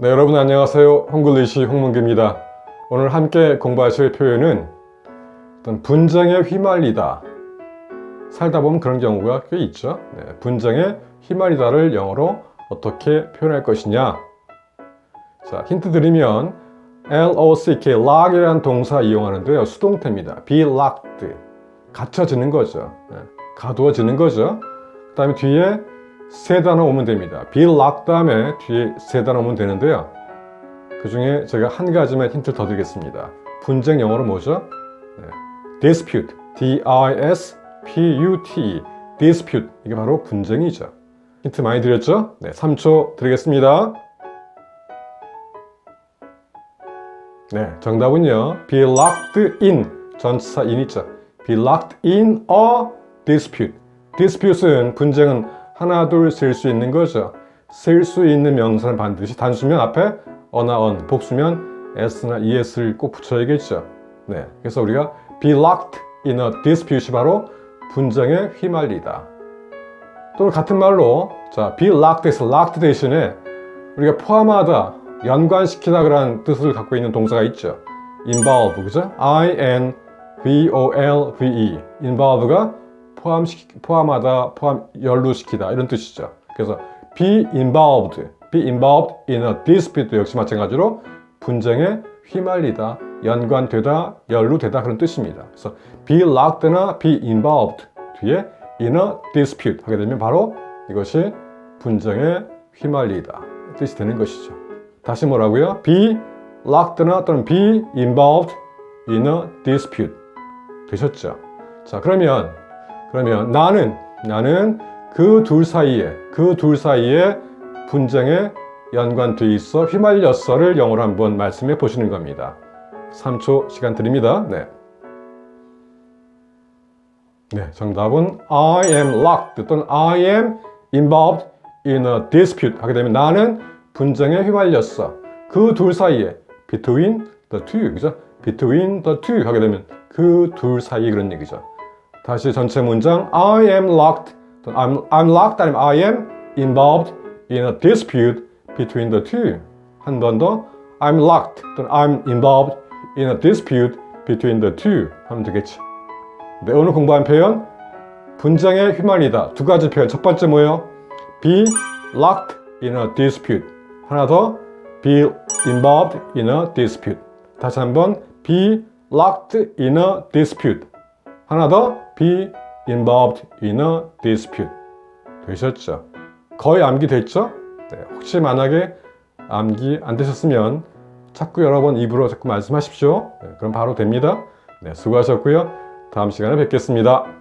네, 여러분 안녕하세요. 홍글리시 홍문기입니다. 오늘 함께 공부하실 표현은 어떤 분쟁에 휘말리다. 살다 보면 그런 경우가 꽤 있죠. 네, 분쟁에 휘말리다를 영어로 어떻게 표현할 것이냐. 자, 힌트 드리면 L-O-C-K, lock이라는 동사 이용하는데요. 수동태입니다. be locked. 갇혀지는 거죠. 네, 가두어지는 거죠. 그 다음에 뒤에 세 단어 오면 됩니다. be 다음에 뒤에 세 단어 오면 되는데요. 그 중에 제가 한 가지만 힌트를 더 드리겠습니다. 분쟁 영어로 뭐죠? 네, dispute, D-I-S-P-U-T, dispute. 이게 바로 분쟁이죠. 힌트 많이 드렸죠? 네, 3초 드리겠습니다. 네, 정답은요. be locked in, 전치사 in 있죠. be locked in a dispute. dispute은 분쟁은 하나 둘셀수 있는 거죠. 셀수 있는 명사는 반드시 단수면 앞에 어나 언, 복수면 s나 es를 꼭 붙여야겠죠. 네, 그래서 우리가 be locked in a dispute이 바로 분쟁에 휘말리다. 또는 같은 말로 자 be locked에서 locked 대신에 우리가 포함하다, 연관시키다 그런 뜻을 갖고 있는 동사가 있죠. involve 그죠? I N V O L V E involve가 포함시키, 포함하다, 포함 연루시키다 이런 뜻이죠. 그래서 be involved, be involved in a dispute 역시 마찬가지로 분쟁에 휘말리다, 연관되다, 연루되다 그런 뜻입니다. 그래서 be locked나 be involved 뒤에 in a dispute 하게 되면 바로 이것이 분쟁에 휘말리다 뜻이 되는 것이죠. 다시 뭐라고요? be locked나 또는 be involved in a dispute 되셨죠? 자 그러면 그러면 나는 나는 그 둘 사이에 그 둘 사이에 분쟁에 연관돼 있어 휘말렸어를 영어로 한번 말씀해 보시는 겁니다. 3초 시간 드립니다. 네. 네, 정답은 I am locked 또는 I am involved in a dispute 하게 되면 나는 분쟁에 휘말렸어. 그 둘 사이에 between the two 그죠? between the two 하게 되면 그 둘 사이 그런 얘기죠. 다시 전체 문장 I am locked I'm, I'm locked 아니면 I am involved in a dispute between the two 한 번 더 I'm locked 또는 I'm involved in a dispute between the two 하면 되겠지 네, 오늘 공부한 표현 분쟁에 휘말리다 두 가지 표현 첫 번째 뭐예요? be locked in a dispute 하나 더 be involved in a dispute 다시 한번 be locked in a dispute 하나 더 be involved in a dispute 되셨죠? 거의 암기 됐죠? 네, 혹시 만약에 암기 안 되셨으면 자꾸 여러 번 입으로 자꾸 말씀하십시오. 네, 그럼 바로 됩니다. 네, 수고하셨고요. 다음 시간에 뵙겠습니다.